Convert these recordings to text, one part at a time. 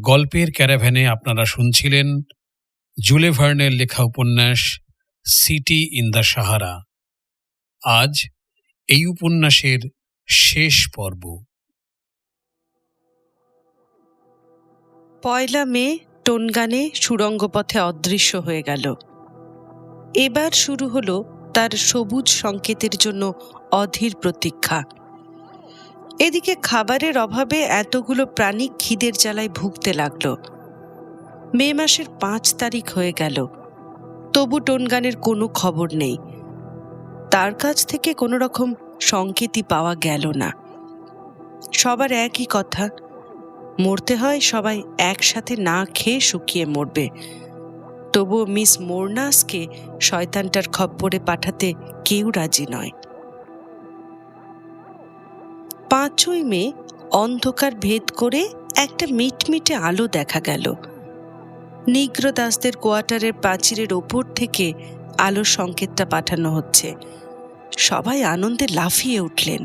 গল্পের ক্যারাভ্যানে আপনারা শুনছিলেন জুলে ভার্নের লেখা উপন্যাস সিটি ইন দ্য সাহারা। আজ এই উপন্যাসের শেষ পর্ব। পয়লা মে, টোনগানে সুড়ঙ্গ পথে অদৃশ্য হয়ে গেল। এবার শুরু হলো তার সবুজ সংকেতের জন্য অধীর প্রতীক্ষা। এদিকে খাবারের অভাবে এতগুলো প্রাণী খিদের জ্বালায় ভুগতে লাগল। মে মাসের পাঁচ তারিখ হয়ে গেল। তবু টোনগানের কোনো খবর নেই। তার কাছ থেকে কোনো রকম সংকেতই পাওয়া গেল না। সবার একই কথা, মরতে হয় সবাই একসাথে না খেয়ে শুকিয়ে মরবে। তবুও মিস মোরনাসকে শয়তানটার খপ্পরে পাঠাতে কেউ রাজি নয়। পাঁচই মে অন্ধকার ভেদ করে একটা মিটমিটে আলো দেখা গেল। নিগ্র দাসদের কোয়ার্টারের প্রাচীরের ওপর থেকে আলোর সংকেতটা পাঠানো হচ্ছে। সবাই আনন্দে লাফিয়ে উঠলেন।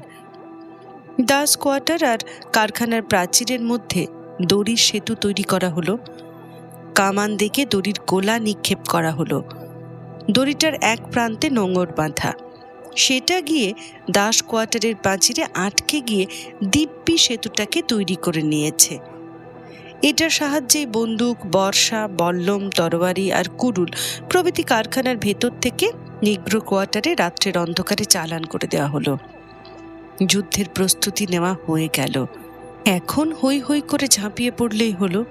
দাস কোয়ার্টার আর কারখানার প্রাচীরের মধ্যে দড়ির সেতু তৈরি করা হলো। কামান দিকে দড়ির গোলা নিক্ষেপ করা হলো। দড়িটার এক প্রান্তে নোঙর বাঁধা। সেটা গিয়ে দাস কোয়ার্টারের প্রাচীরে আটকে গিয়ে দিব্যি সেতুটাকে তৈরি করে নিয়েছে। এটার সাহায্যেই বন্দুক, বর্ষা, বল্লম তরবারি আর কুরুল প্রভৃতি কারখানার ভেতর থেকে নিগ্র কোয়ার্টারে রাত্রের অন্ধকারে চালান করে দেওয়া হলো। যুদ্ধের প্রস্তুতি নেওয়া হয়ে গেল। এখন হই হই করে ঝাঁপিয়ে পড়লেই হলো।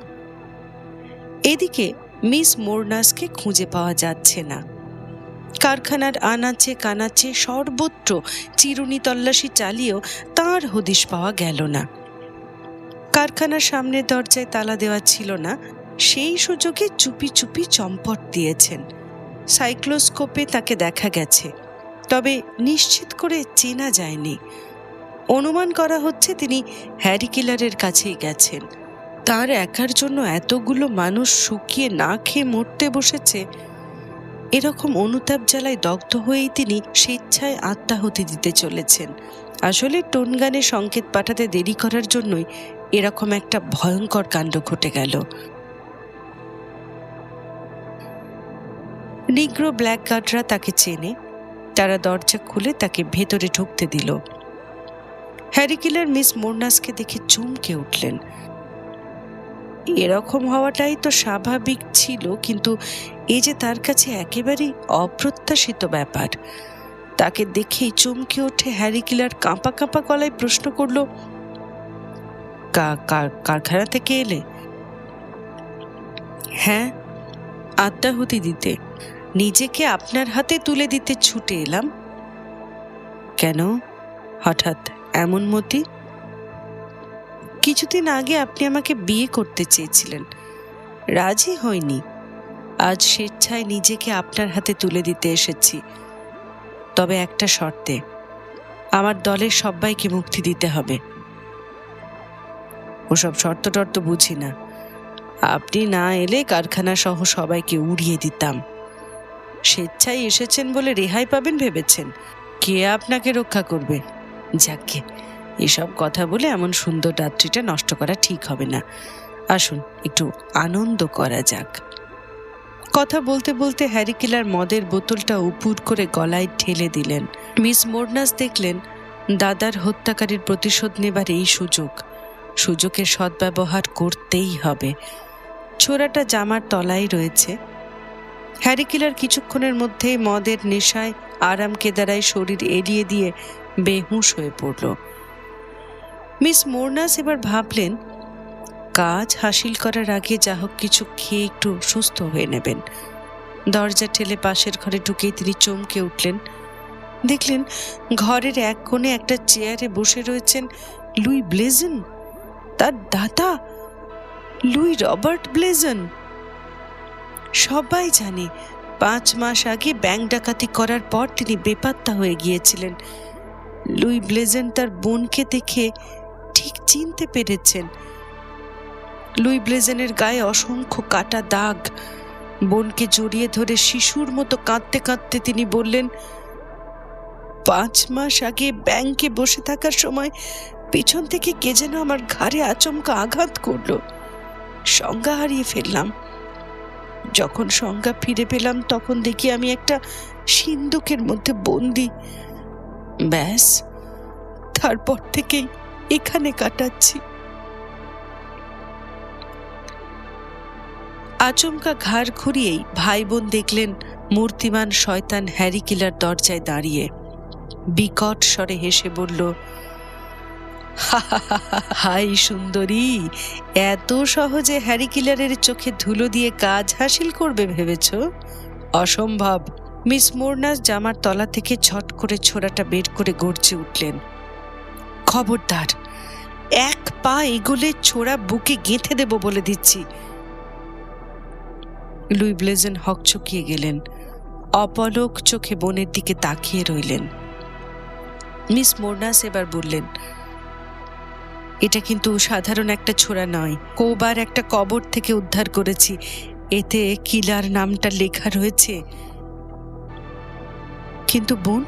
এদিকে মিস মোরনাসকে খুঁজে পাওয়া যাচ্ছে না। কারখানার আনাচে কানাচে সর্বত্র চিরুনি তল্লাশি চালিয়েও তার হদিশ পাওয়া গেল না। কারখানার সামনের দরজায় তালা দেওয়া ছিল না, সেই সুযোগে চুপি চুপি চম্পট দিয়েছেন। সাইক্লোস্কোপে তাকে দেখা গেছে, তবে নিশ্চিত করে চেনা যায়নি। অনুমান করা হচ্ছে তিনি হ্যারি কিলারের কাছেই গেছেন। তার একার জন্য এতগুলো মানুষ শুকিয়ে না খেয়ে মরতে বসেছে এরকম অনুতাপ জ্বালায় দগ্ধ হয়েই তিনি স্বেচ্ছায় আত্মাহতি দিতে চলেছেন। আসলে টোনগানে সংকেত পাঠাতে দেরি করার জন্যই এরকম একটা ভয়ঙ্কর কাণ্ড ঘটে গেল। নিগ্রো ব্ল্যাক গার্ডরা তাকে চেনে, তারা দরজা খুলে তাকে ভেতরে ঢুকতে দিল। হ্যারিকিলার মিস মোর্নাসকে দেখে চমকে উঠলেন। এরকম হওয়াটাই তো স্বাভাবিক ছিল, কিন্তু এই যে তার কাছে একেবারেই অপ্রত্যাশিত ব্যাপার। তাকে দেখেই চমকে ওঠে হ্যারি কিলার কাঁপা কাঁপা গলায় প্রশ্ন করল কারখানা থেকে এলে? হ্যাঁ আত্মাহুতি দিতে। নিজেকে আপনার হাতে তুলে দিতে ছুটে এলাম। কেন? হঠাৎ এমন মতি? কিছুদিন আগে আপনি আমাকে বিয়ে করতে চেয়েছিলেন। রাজি হয়নি আজ স্বেচ্ছায় নিজেকে আপনার হাতে তুলে দিতে এসেছি। তবে একটা শর্তে, আমার দলের সবাইকে মুক্তি দিতে হবে। ওসব শর্ত টর্ত বুঝি না। আপনি না এলে কারখানা সহ সবাইকে উড়িয়ে দিতাম। স্বেচ্ছায় এসেছেন বলে রেহাই পাবেন ভেবেছেন। কে আপনাকে রক্ষা করবে? যাকে। এসব কথা বলে এমন সুন্দর রাত্রিটা নষ্ট করা ঠিক হবে না। আসুন, একটু আনন্দ করা যাক। কথা বলতে বলতে হ্যারি কিলার মদের বোতলটা উপুর করে গলায় ঠেলে দিলেন। মিস মোরনাস দেখলেন, দাদার হত্যাকারীর প্রতিশোধ নেবার এই সুযোগ। সুযোগের সদ্ব্যবহার করতেই হবে। ছোড়াটা জামার তলায় রয়েছে। হ্যারি কিলার কিছুক্ষণের মধ্যেই মদের নেশায় আরাম কেদারায় শরীর এড়িয়ে দিয়ে বেহুশ হয়ে পড়ল। মিস মোরনাস এবার ভাবলেন, কাজ হাসিল করার আগে যা হোক কিছু খেয়ে একটু সুস্থ হয়ে নেবেন। দরজা ঠেলে পাশের ঘরে ঢুকেই তিনি চমকে উঠলেন। দেখলেন ঘরের এক কোণে একটা চেয়ারে বসে রয়েছেন লুই ব্লেজন, তার দাদা লুই রবার্ট ব্লেজন। সবাই জানে পাঁচ মাস আগে ব্যাংক ডাকাতি করার পর তিনি বেপাত্তা হয়ে গিয়েছিলেন। লুই ব্লেজেন তার বোনকে দেখে ঠিক চিনতে পেরেছেন। লুই ব্লেজেনের গায়ে অসংখ্য কাটা দাগ, বোনকে জড়িয়ে ধরে শিশুর মতো কাঁদতে কাঁদতে তিনি বললেন, পাঁচ মাস আগে ব্যাংকে বসে থাকার সময় পিছন থেকে কে যেন আমার ঘাড়ে আচমকা আঘাত করল। সংজ্ঞা হারিয়ে ফেললাম। যখন সংজ্ঞা ফিরে পেলাম, তখন দেখি আমি একটা সিন্ধুকের মধ্যে বন্দি। ব্যাস, তারপর থেকেই এখানে কাটাচ্ছি। আচমকা ঘাড় ঘুরিয়েই ভাই বোন দেখলেন মূর্তিমান শয়তান হ্যারি কিলার দরজায় দাঁড়িয়ে। বিকট স্বরে হেসে বলল হাই সুন্দরী, এত সহজে হ্যারি কিলারের চোখে ধুলো দিয়ে কাজ হাসিল করবে ভেবেছ? অসম্ভব। মিস মোরনাস জামার তলা থেকে ছট করে ছোড়াটা বের করে গড়ছে উঠলেন। খবরদার। এক পা এগোলে ছোড়া বুকে গেঁথে দেব বলে দিচ্ছি। লুই ব্লেজেন হকচকিয়ে গেলেন। অপলক চোখে বোনের দিকে তাকিয়ে রইলেন। মিস মোরনাস এবার বললেন, এটা কিন্তু সাধারণ একটা ছোড়া নয়। কোবার একটা কবর থেকে উদ্ধার করেছি। এতে কিলার নামটা লেখা রয়েছে। কিন্তু বোন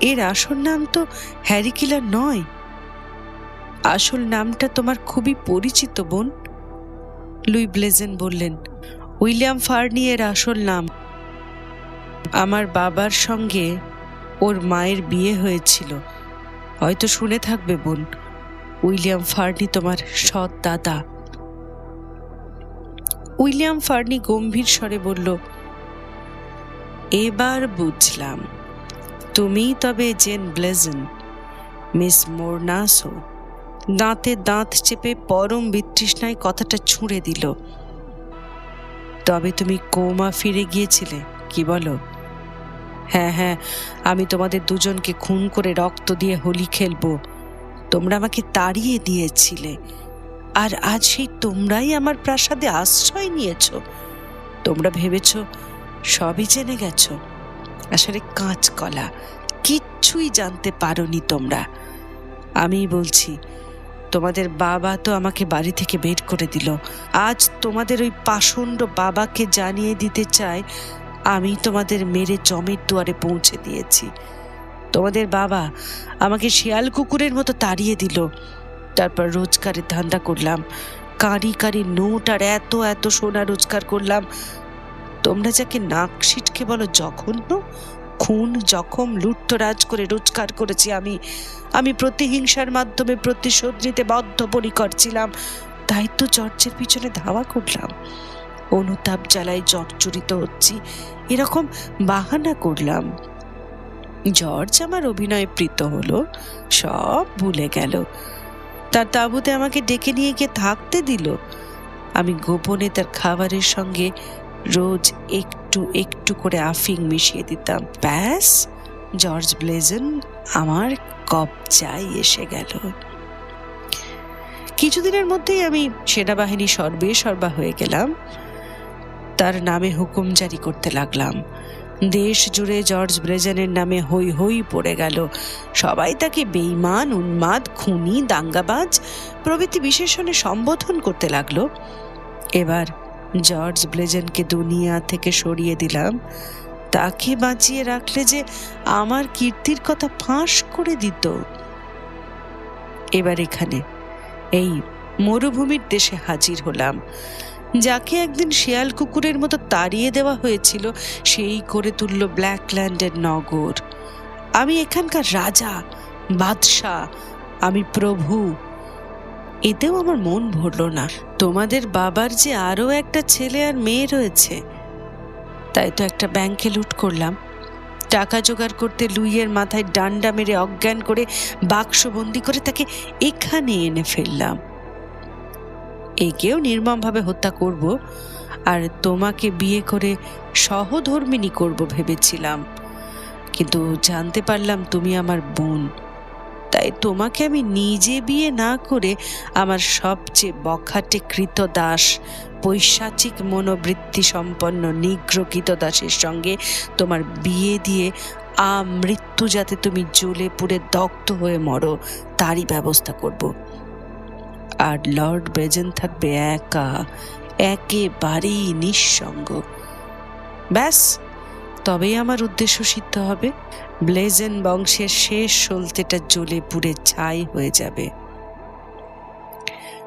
এর আসল নাম তো হ্যারি কিলার নয়। আসল নামটা তোমার খুবই পরিচিত, বোন। লুই ব্লেজেন বললেন, উইলিয়াম ফার্নি এর আসল নাম। আমার বাবার সঙ্গে ওর মায়ের বিয়ে হয়েছিল। হয়তো শুনে থাকবে, বোন, উইলিয়াম ফার্নি তোমার সৎ দাদা। উইলিয়াম ফার্নি গম্ভীর স্বরে বলল, এবার বুঝলাম। তুমি তবে জেন ব্লেজেন, মিস মোরনাসো। দাঁতে দাঁত চেপে পরম বিতৃষ্ণায় কথাটা ছুঁড়ে দিল। তবে তুমি কোমা ফিরে গিয়েছিলে, কি বলো? হ্যাঁ হ্যাঁ আমি তোমাদের দুজনকে খুন করে রক্ত দিয়ে হোলি খেলব। তোমরা আমাকে তাড়িয়ে দিয়েছিলে। আর আজ সেই তোমরাই আমার প্রাসাদে আশ্রয় নিয়েছ। তোমরা ভেবেছ সবই জেনে গেছো। আসলে কাঁচকলা, কিচ্ছুই জানতে পারোনি তোমরা। আমি বলছি, তোমাদের বাবা তো আমাকে বাড়ি থেকে বের করে দিল। আজ তোমাদের ওই পাষণ্ড বাবাকে জানিয়ে দিতে চাই আমি তোমাদের মেরে জমির দুয়ারে পৌঁছে দিয়েছি। তোমাদের বাবা আমাকে শিয়াল কুকুরের মতো তাড়িয়ে দিল। তারপর রোজগারের ধান্দা করলাম কারি কারি নোট আর এত এত সোনা রোজগার করলাম তোমরা যাকে নাক সিটকে বলো জঘন্য, খুন, জখম, লুটতরাজ করে রোজগার করেছি আমি। আমি প্রতিহিংসার মাধ্যমে প্রতিশোধ নিতে বদ্ধপরিকর ছিলাম, তাই তো জর্জের পিছনে ধাওয়া করলাম। অনুতাপ জ্বালায় জর্জরিত হচ্ছি, এরকম বাহানা করলাম। জর্জ আমার অভিনয়ে প্রীত হলো, সব ভুলে গেল। তার তাঁবুতে আমাকে ডেকে নিয়ে গিয়ে থাকতে দিল। আমি গোপনে তার খাবারের সঙ্গে রোজ একটু একটু করে আফিং মিশিয়ে দিতাম। ব্যাস, জর্জ ব্লেজেন আমার কবচায় এসে গেল। কিছুদিনের মধ্যেই আমি সেনাবাহিনী সর্বে সর্বা হয়ে গেলাম। তার নামে হুকুম জারি করতে লাগলাম। দেশ জুড়ে জর্জ ব্রেজেনের নামে হই হই পড়ে গেল। সবাই তাকে বেইমান উন্মাদ, খুনি, দাঙ্গাবাজ প্রভৃতি বিশেষণে সম্বোধন করতে লাগল। এবার জর্জ ব্লেজেনকে দুনিয়া থেকে সরিয়ে দিলাম। তাকে বাঁচিয়ে রাখলে যে আমার কীর্তির কথা ফাঁস করে দিত। এবার এখানে এই মরুভূমির দেশে হাজির হলাম। যাকে একদিন শেয়াল কুকুরের মতো তাড়িয়ে দেওয়া হয়েছিল, সেই করে তুলল ব্ল্যাকল্যান্ডের নগর। আমি এখানকার রাজা, বাদশাহ, আমি প্রভু। এতেও আমার মন ভরল না। তোমাদের বাবার যে আরও একটা ছেলে আর মেয়ে রয়েছে। তাই তো একটা ব্যাংকে লুট করলাম। টাকা জোগাড় করতে লুইয়ের মাথায় ডান্ডা মেরে অজ্ঞান করে বাক্সবন্দি করে তাকে এখানে এনে ফেললাম। একেও নির্মমভাবে হত্যা করব আর তোমাকে বিয়ে করে সহধর্মিনী করব ভেবেছিলাম। কিন্তু জানতে পারলাম তুমি আমার বোন। তাই তোমাকে আমি নিজে বিয়ে না করে আমার সবচেয়ে বখাটে কৃত দাস পৈশাচিক মনোবৃত্তি সম্পন্ন নিগ্র দাসের সঙ্গে তোমার বিয়ে দিয়ে আমৃত্যু যাতে তুমি জ্বলে পুড়ে দগ্ধ হয়ে মরো, তারই ব্যবস্থা করব। আর লর্ড ব্রেজেন থাকবে একা, একেবারেই নিঃসঙ্গ। ব্যাস। তবেই আমার উদ্দেশ্য সিদ্ধ হবে। ব্লেজেন বংশের শেষ সলতেটা জ্বলে পুড়ে ছাই হয়ে যাবে।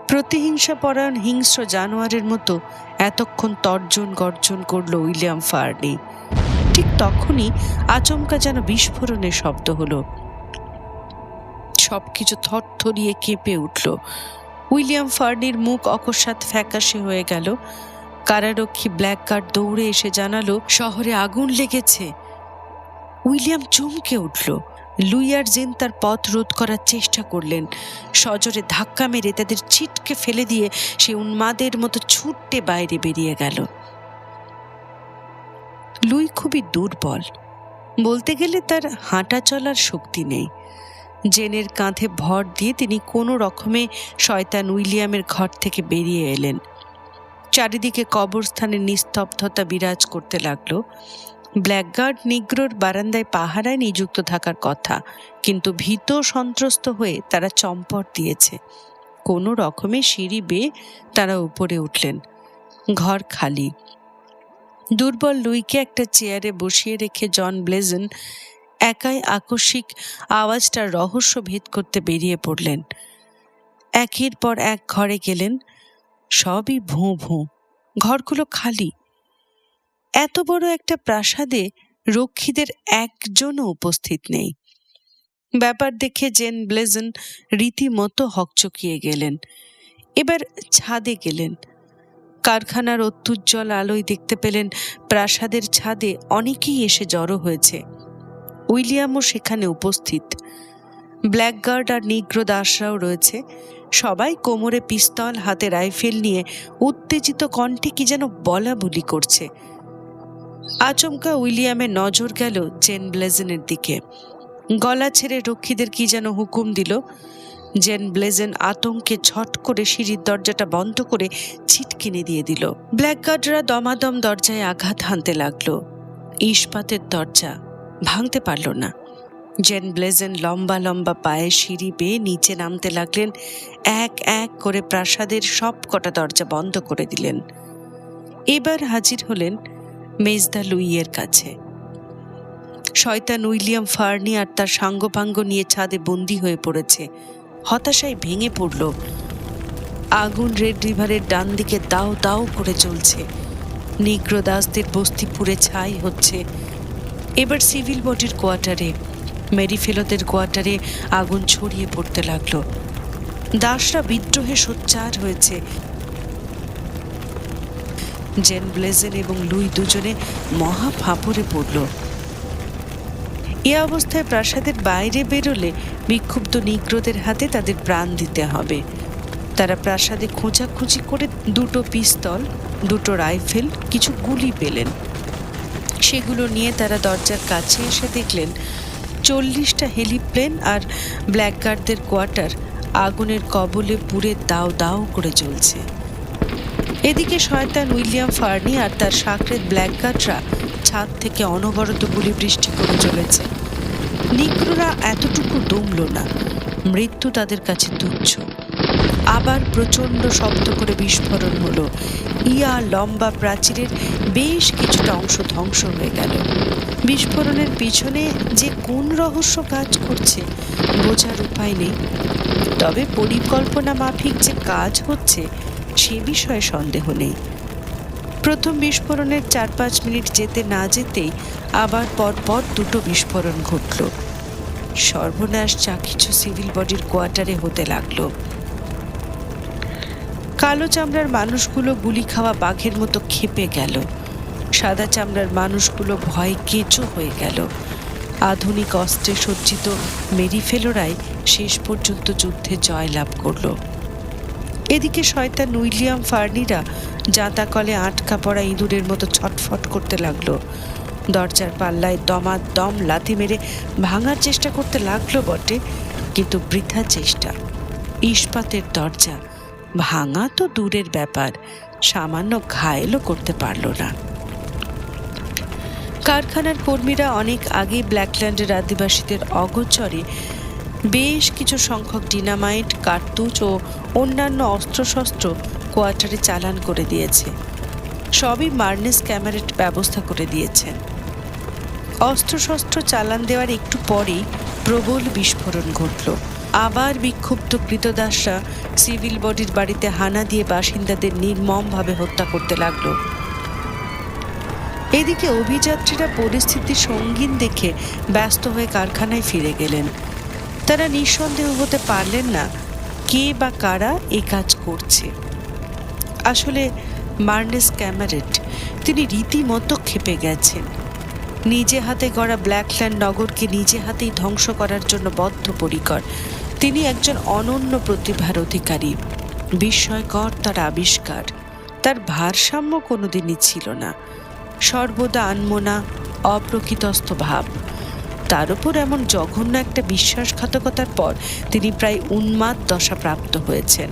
প্রতিহিংসা পরায়ণ হিংস্র জানোয়ারের মতো এতক্ষণ তর্জন গর্জন করল উইলিয়াম ফার্নি। ঠিক তখনই আচমকা যেন বিস্ফোরণের শব্দ হলো। সবকিছু থরথরিয়ে কেঁপে উঠল। উইলিয়াম ফার্নির মুখ অকস্মাৎ ফ্যাকাশে হয়ে গেল। কারারক্ষী ব্ল্যাক কার্ড দৌড়ে এসে জানালো, শহরে আগুন লেগেছে। উইলিয়াম চমকে উঠল। লুইয়ার জেন তার পথ রোধ করার চেষ্টা করলেন। সজোরে ধাক্কা মেরে তাদের ছিটকে ফেলে দিয়ে সে উন্মাদের মতো ছুটতে বাইরে বেরিয়ে গেল। লুই খুবই দুর্বল। বলতে গেলে তার হাঁটা চলার শক্তি নেই। জেনের কাঁধে ভর দিয়ে তিনি কোনো রকমে শয়তান উইলিয়ামের ঘর থেকে বেরিয়ে এলেন। চারিদিকে কবরস্থানের নিস্তব্ধতা বিরাজ করতে লাগল। ব্ল্যাকগার্ড নিগ্রোর বারান্দায় পাহারায় নিযুক্ত থাকার কথা, কিন্তু ভীত সন্ত্রস্ত হয়ে তারা চম্পট দিয়েছে। কোনো রকমে সিঁড়ি বেয়ে তারা উপরে উঠলেন। ঘর খালি। দুর্বল লুইকে একটা চেয়ারে বসিয়ে রেখে জন ব্লেজন একাই আকস্মিক আওয়াজটার রহস্য ভেদ করতে বেরিয়ে পড়লেন। একের পর এক ঘরে গেলেন। সবই ভোঁ ভোঁ। ঘরগুলো খালি। এত বড় একটা প্রাসাদে রক্ষীদের একজনও উপস্থিত নেই। ব্যাপার দেখে জেন ব্লেজন রীতিমতো হকচকিয়ে গেলেন। এবার ছাদে গেলেন। কারখানার অত্যুজ্জ্বল আলোয় দেখতে পেলেন প্রাসাদের ছাদে অনেকেই এসে জড়ো হয়েছে। উইলিয়ামও সেখানে উপস্থিত। ব্ল্যাকগার্ড আর নিগ্র দাসরাও রয়েছে। সবাই কোমরে পিস্তল, হাতে রাইফেল নিয়ে উত্তেজিত কণ্ঠে কি যেন বলা বলি করছে। আচমকা উইলিয়ামের নজর গেল জেন ব্লেজেনের দিকে। গলা ছেড়ে রক্ষীদের কি যেন হুকুম দিল। জেন ব্লেজেন আতঙ্কে ছট করে সিঁড়ির দরজাটা বন্ধ করে ছিটকিনি দিয়ে দিল। ব্ল্যাকগার্ডরা দমাদম দরজায় আঘাত হানতে লাগল। ইস্পাতের দরজা ভাঙতে পারল না। জেন ব্লেজেন লম্বা লম্বা পায়ে সিঁড়ি বেয়ে নিচে নামতে লাগলেন। এক এক করে প্রাসাদের সব কটা দরজা বন্ধ করে দিলেন। এবার হাজির হলেন মেজদা লুইয়ের কাছে। শয়তান উইলিয়াম ফার্নি আর তার সাঙ্গপাঙ্গ নিয়ে ছাদে বন্দি হয়ে পড়েছে। হতাশায় ভেঙে পড়ল। আগুন রেড রিভারের ডান দিকে দাও দাও করে চলছে নিগ্র দাসদের বস্তি পুড়ে ছাই হচ্ছে। এবার সিভিল বডির কোয়ার্টারে মেরিফেলোদের কোয়ার্টারে আগুন ছড়িয়ে পড়তে লাগল। দাসরা বিদ্রোহে সোচ্চার হয়েছে। জেন ব্লেজেন এবং লুই দুজনে মহা ফাঁপড়ে পড়ল। এ অবস্থায় প্রাসাদের বাইরে বেরোলে বিক্ষুব্ধ নিগ্রদের হাতে তাদের প্রাণ দিতে হবে। তারা প্রাসাদে খোঁজাখুঁজি করে দুটো পিস্তল, দুটো রাইফেল, কিছু গুলি পেলেন। সেগুলো নিয়ে তারা দরজার কাছে এসে দেখলেন চল্লিশটা হেলিপ্লেন আর ব্ল্যাকগার্ডদের কোয়ার্টার আগুনের কবলে পুড়ে দাও দাও করে চলছে এদিকে শয়তান উইলিয়াম ফার্নি আর তার সাকরেত ব্ল্যাকগার্ডরা ছাদ থেকে অনবরত গুলি বৃষ্টি করে চলেছে নিগ্ররা এতটুকু দমল না। মৃত্যু তাদের কাছে তুচ্ছ। আবার প্রচণ্ড শব্দ করে বিস্ফোরণ হলো। ইয়া লম্বা প্রাচীরের বেশ কিছুটা অংশ ধ্বংস হয়ে গেল। বিস্ফোরণের পিছনে যে কোন রহস্য কাজ করছে, বোঝার উপায় নেই। তবে পরিকল্পনা মাফিক যে কাজ হচ্ছে, সে বিষয়ে সন্দেহ নেই। প্রথম বিস্ফোরণের চার পাঁচ মিনিট যেতে না যেতেই আবার পরপর দুটো বিস্ফোরণ ঘটল। সর্বনাশ যা কিছু সিভিল বডির কোয়ার্টারে হতে লাগল। কালো চামড়ার মানুষগুলো গুলি খাওয়া বাঘের মতো খেপে গেল। সাদা চামড়ার মানুষগুলো ভয়ে কেঁচো হয়ে গেল। আধুনিক অস্ত্রে সজ্জিত মেরিফেলোরাই শেষ পর্যন্ত যুদ্ধে জয়লাভ করল। এদিকে শয়তান উইলিয়াম ফার্নিরা জাঁতাকলে আটকা পড়া ইঁদুরের মতো ছটফট করতে লাগল। দরজার পাল্লায় দমা দম লাথি মেরে ভাঙার চেষ্টা করতে লাগল বটে, কিন্তু বৃথা চেষ্টা, ইস্পাতের দরজা ভাঙা তো দূরের ব্যাপার, সামান্য ঘায়েলও করতে পারল না। কারখানার কর্মীরা অনেক আগে ব্ল্যাকল্যান্ডের আদিবাসীদের অগোচরে বেশ কিছু সংখ্যক ডিনামাইট, কার্তুজ ও অন্যান্য অস্ত্রশস্ত্র কোয়ার্টারে চালান করে দিয়েছে। সবই মার্নেস ক্যামেরেট ব্যবস্থা করে দিয়েছেন অস্ত্রশস্ত্র চালান দেওয়ার একটু পরেই প্রবল বিস্ফোরণ ঘটল। আবার বিক্ষুব্ধ কৃতদাসরা সিভিল বডির বাড়িতে হানা দিয়ে বাসিন্দাদের নির্মমভাবে হত্যা করতে লাগল। এদিকে অভিযাত্রীরা পরিস্থিতি সঙ্গীন দেখে ব্যস্ত হয়ে কারখানায় ফিরে গেলেন। তারা নিঃসন্দেহ হতে পারলেন না কে বা কারা এই কাজ করছে। আসলে মার্নেস ক্যামারেট, তিনি রীতিমতো ক্ষেপে গেছেন। নিজে হাতে গড়া ব্ল্যাকল্যান্ড নগরকে নিজে হাতেই ধ্বংস করার জন্য বদ্ধপরিকর। তিনি একজন অনন্য প্রতিভার অধিকারী। বিস্ময়কর তার আবিষ্কার। তার ভারসাম্য কোনোদিনই ছিল না। সর্বদা আনমনা, অপ্রকৃতস্থ ভাব। তার উপর এমন জঘন্য একটা বিশ্বাসঘাতকতার পর তিনি প্রায় উন্মাদ দশা প্রাপ্ত হয়েছেন।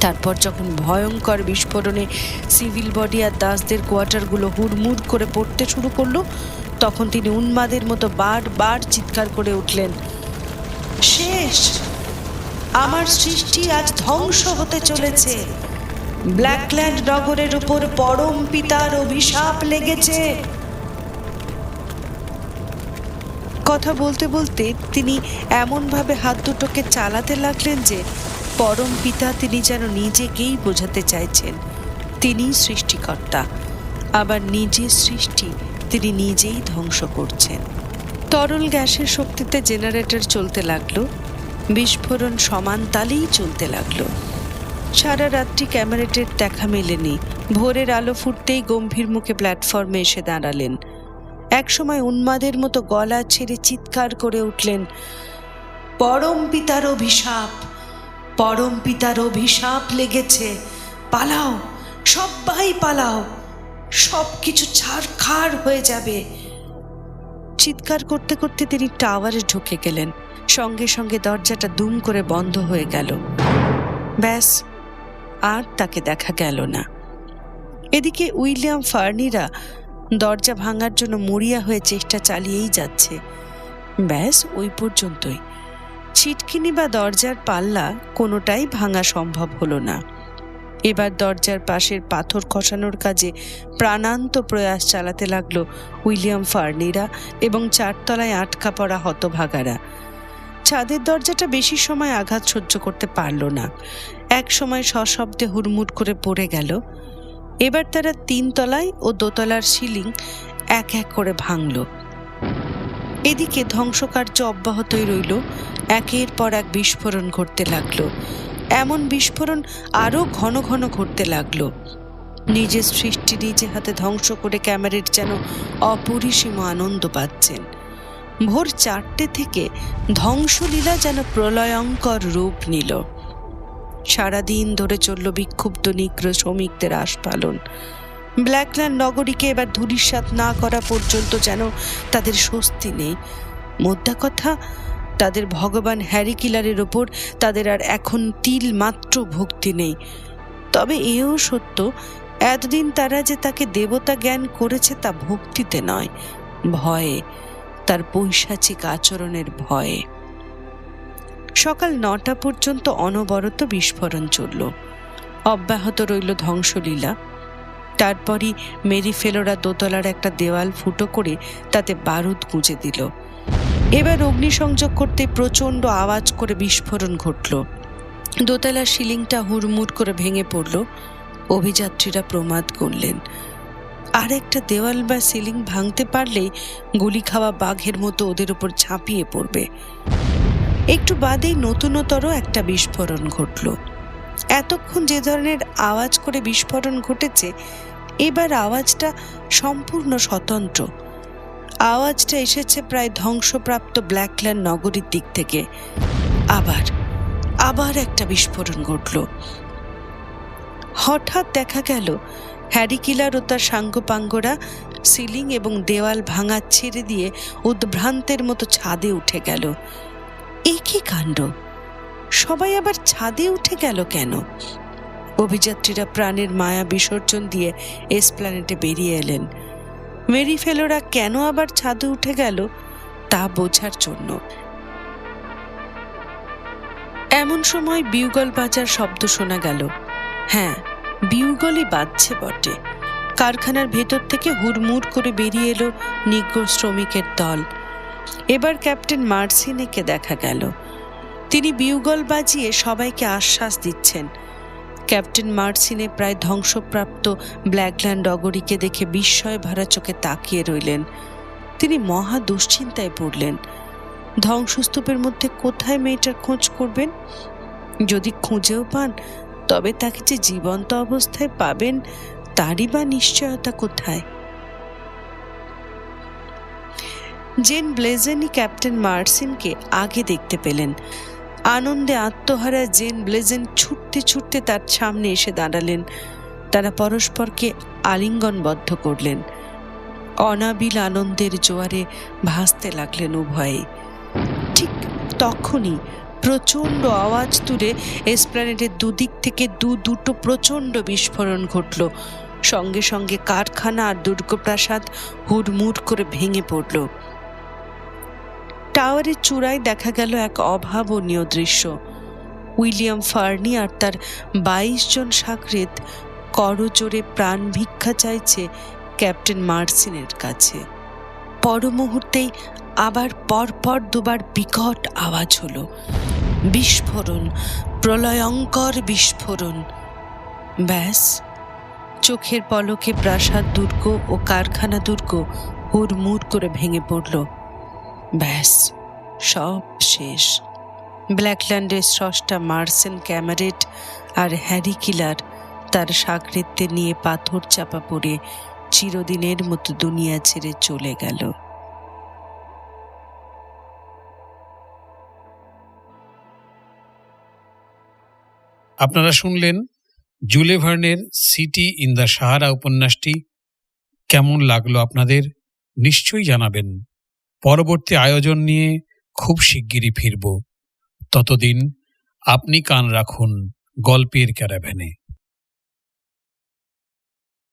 তারপর যখন ভয়ঙ্কর বিস্ফোরণে সিভিল বডি আর দাসদের কোয়ার্টারগুলো হুড়মুড় করে পড়তে শুরু করল, তখন তিনি উন্মাদের মতো বারবার চিৎকার করে উঠলেন শেষ। আমার সৃষ্টি আজ ধ্বংস হতে চলেছে। ব্ল্যাকল্যান্ড নগরের উপর পরম পিতার অভিশাপ লেগেছে। কথা বলতে বলতে তিনি এমনভাবে হাত দুটোকে চালাতে লাগলেন যে, পরম পিতা তিনি যেন নিজেকেই বোঝাতে চাইছেন। তিনিই সৃষ্টিকর্তা। আবার নিজের সৃষ্টি তিনি নিজেই ধ্বংস করছেন। তরল গ্যাসের শক্তিতে জেনারেটর চলতে লাগল। বিস্ফোরণ সমান তালেই চলতে লাগল। সারা রাত্রি ক্যামেরেটের দেখা মেলেনি। ভোরের আলো ফুটতেই গম্ভীর মুখে প্ল্যাটফর্মে এসে দাঁড়ালেন। একসময় উন্মাদের মতো গলা ছেড়ে চিৎকার করে উঠলেন, পরম পিতার অভিশাপ, পরম পিতার অভিশাপ লেগেছে। পালাও সবাই পালাও। সব কিছু ছাড়খাড় হয়ে যাবে। চিৎকার করতে করতে তিনি টাওয়ারে ঢুকে গেলেন। সঙ্গে সঙ্গে দরজাটা দুম করে বন্ধ হয়ে গেল। ব্যাস, আর তাকে দেখা গেল না। এদিকে উইলিয়াম ফার্নিরা দরজা ভাঙার জন্য মরিয়া হয়ে চেষ্টা চালিয়েই যাচ্ছে। ব্যাস, ওই পর্যন্তই। ছিটকিনি বা দরজার পাল্লা কোনোটাই ভাঙা সম্ভব হলো না। এবার দরজার পাশের পাথর খসানোর কাজে প্রাণান্ত প্রয়াস চালাতে লাগল উইলিয়াম ফার্নিরা এবং চারতলায় আটকা পড়া হতভাগারা। ছাদের দরজাটা বেশি সময় আঘাত সহ্য করতে পারল না। এক সময় সশব্দে হুড়মুড় করে পড়ে গেল। এবার তারা তিনতলায় ও দোতলার সিলিং এক এক করে ভাঙল। এদিকে ধ্বংসকার্য অব্যাহতই রইল। একের পর এক বিস্ফোরণ ঘটতে লাগল। এমন বিস্ফোরণ আরও ঘন ঘন ঘটতে লাগল। নিজের সৃষ্টি নিজে হাতে ধ্বংস করে ক্যামেরের যেন অপরিসীম আনন্দ পাচ্ছেন। ভোর চারটে থেকে ধ্বংসলীলা যেন প্রলয়ঙ্কর রূপ নিল। সারাদিন ধরে চলল বিক্ষুব্ধ নিগ্র শ্রমিকদের আস্ফালন। ব্ল্যাকল্যান্ড নগরীকে এবার ধূলিসাৎ না করা পর্যন্ত যেন তাদের স্বস্তি নেই। মোদ্দা কথা তাদের ভগবান হ্যারি কিলারের ওপর তাদের আর এখন তিল মাত্র ভক্তি নেই। তবে এও সত্য, এতদিন তারা যে তাকে দেবতা জ্ঞান করেছে তা ভক্তিতে নয়, ভয়ে, তার পৈশাচিক আচরণের ভয়ে। সকাল নটা পর্যন্ত অনবরত বিস্ফোরণ চলল। অব্যাহত রইল ধ্বংসলীলা। তারপরই মেরি ফেলোরা দোতলার একটা দেওয়াল ফুটো করে তাতে বারুদ গুঁজে দিল। এবার অগ্নিসংযোগ করতে প্রচণ্ড আওয়াজ করে বিস্ফোরণ ঘটল। দোতলার সিলিংটা হুড়মুড় করে ভেঙে পড়ল। অভিযাত্রীরা প্রমাদ করলেন। আর একটা দেওয়াল বা সিলিং ভাঙতে পারলেই গুলি খাওয়া বাঘের মতো ওদের উপর ঝাঁপিয়ে পড়বে। একটু বাদেই নতুনতর একটা বিস্ফোরণ ঘটল। এতক্ষণ যে ধরনের আওয়াজ করে বিস্ফোরণ ঘটেছে, এবার আওয়াজটা সম্পূর্ণ স্বতন্ত্র। আওয়াজটা এসেছে প্রায় ধ্বংসপ্রাপ্ত ব্ল্যাকল্যান্ড নগরীর দিক থেকে। আবার আবার একটা বিস্ফোরণ ঘটল। হঠাৎ দেখা গেল, হ্যারি কিলার ও তার সাঙ্গপাঙ্গরা সিলিং এবং দেওয়াল ভাঙা ছেড়ে দিয়ে উদ্ভ্রান্তের মতো ছাদে উঠে গেল। এ কি কাণ্ড? সবাই আবার ছাদে উঠে গেল কেন? অভিযাত্রীরা প্রাণের মায়া বিসর্জন দিয়ে এসপ্ল্যানেটে বেরিয়ে এলেন। মেরি ফেলোরা কেন আবার ছাদে উঠে গেল, তা বোঝার জন্য। এমন সময় বিউগল বাজার শব্দ শোনা গেল। হ্যাঁ বিউগলই বাজছে বটে। কারখানার ভেতর থেকে হুড়মুড় করে বেরিয়ে এলো নিগ্র শ্রমিকের দল। এবার ক্যাপ্টেন মার্সিনেকে দেখা গেল। তিনি বিউগল বাজিয়ে সবাইকে আশ্বাস দিচ্ছেন। ক্যাপ্টেন মার্সিনে প্রায় ধ্বংসপ্রাপ্ত ব্ল্যাকল্যান্ড অগরীকে দেখে বিস্ময় ভরা চোখে তাকিয়ে রইলেন। তিনি মহা দুশ্চিন্তায় পড়লেন। ধ্বংসস্তূপের মধ্যে কোথায় মেয়েটার খোঁজ করবেন? যদি খুঁজেও পান, তবে তাকে যে জীবন্ত অবস্থায় পাবেন, তারই বা নিশ্চয়তা কোথায়? জেন ব্লেজেনই ক্যাপ্টেন মার্সিনকে আগে দেখতে পেলেন। আনন্দে আত্মহারা জেন ব্লেজেন ছুটতে ছুটতে তার সামনে এসে দাঁড়ালেন। তারা পরস্পরকে আলিঙ্গনবদ্ধ করলেন। অনাবিল আনন্দের জোয়ারে ভাসতে লাগলেন উভয়ে। ঠিক তখনই প্রচণ্ড আওয়াজ তুলে এসপ্ল্যানেডের দুদিক থেকে দু দুটো প্রচণ্ড বিস্ফোরণ ঘটল। সঙ্গে সঙ্গে কারখানা আর দুর্গপ্রাসাদ হুড়মুড় করে ভেঙে পড়ল। টাওয়ারের চূড়ায় দেখা গেল এক অভাবনীয় দৃশ্য। উইলিয়াম ফার্নি আর তার বাইশ জন সাকরেত করজোরে প্রাণ ভিক্ষা চাইছে ক্যাপ্টেন মার্সিনের কাছে। পর মুহূর্তেই আবার পরপর দুবার বিকট আওয়াজ হলো। বিস্ফোরণ, প্রলয়ঙ্কর বিস্ফোরণ। ব্যাস, চোখের পলকে প্রাসাদ দুর্গ ও কারখানা দুর্গ হুড়মুড় করে ভেঙে পড়ল। ব্যাস, সব শেষ। ব্ল্যাকল্যান্ডের স্রষ্টা মার্সেন ক্যামারেট আর হ্যারি কিলার তার সাকৃত্যে নিয়ে পাথর চাপা পড়ে চিরদিনের মতো দুনিয়া ছেড়ে চলে গেল। আপনারা শুনলেন জুলেভার্নের সিটি ইন দ্য সাহারা উপন্যাসটি। কেমন লাগল আপনাদের? নিশ্চয়ই জানাবেন। পরবর্তী আয়োজন নিয়ে খুব শিগগিরই ফিরব। ততদিন আপনি কান রাখুন গল্পের ক্যারাভ্যানে।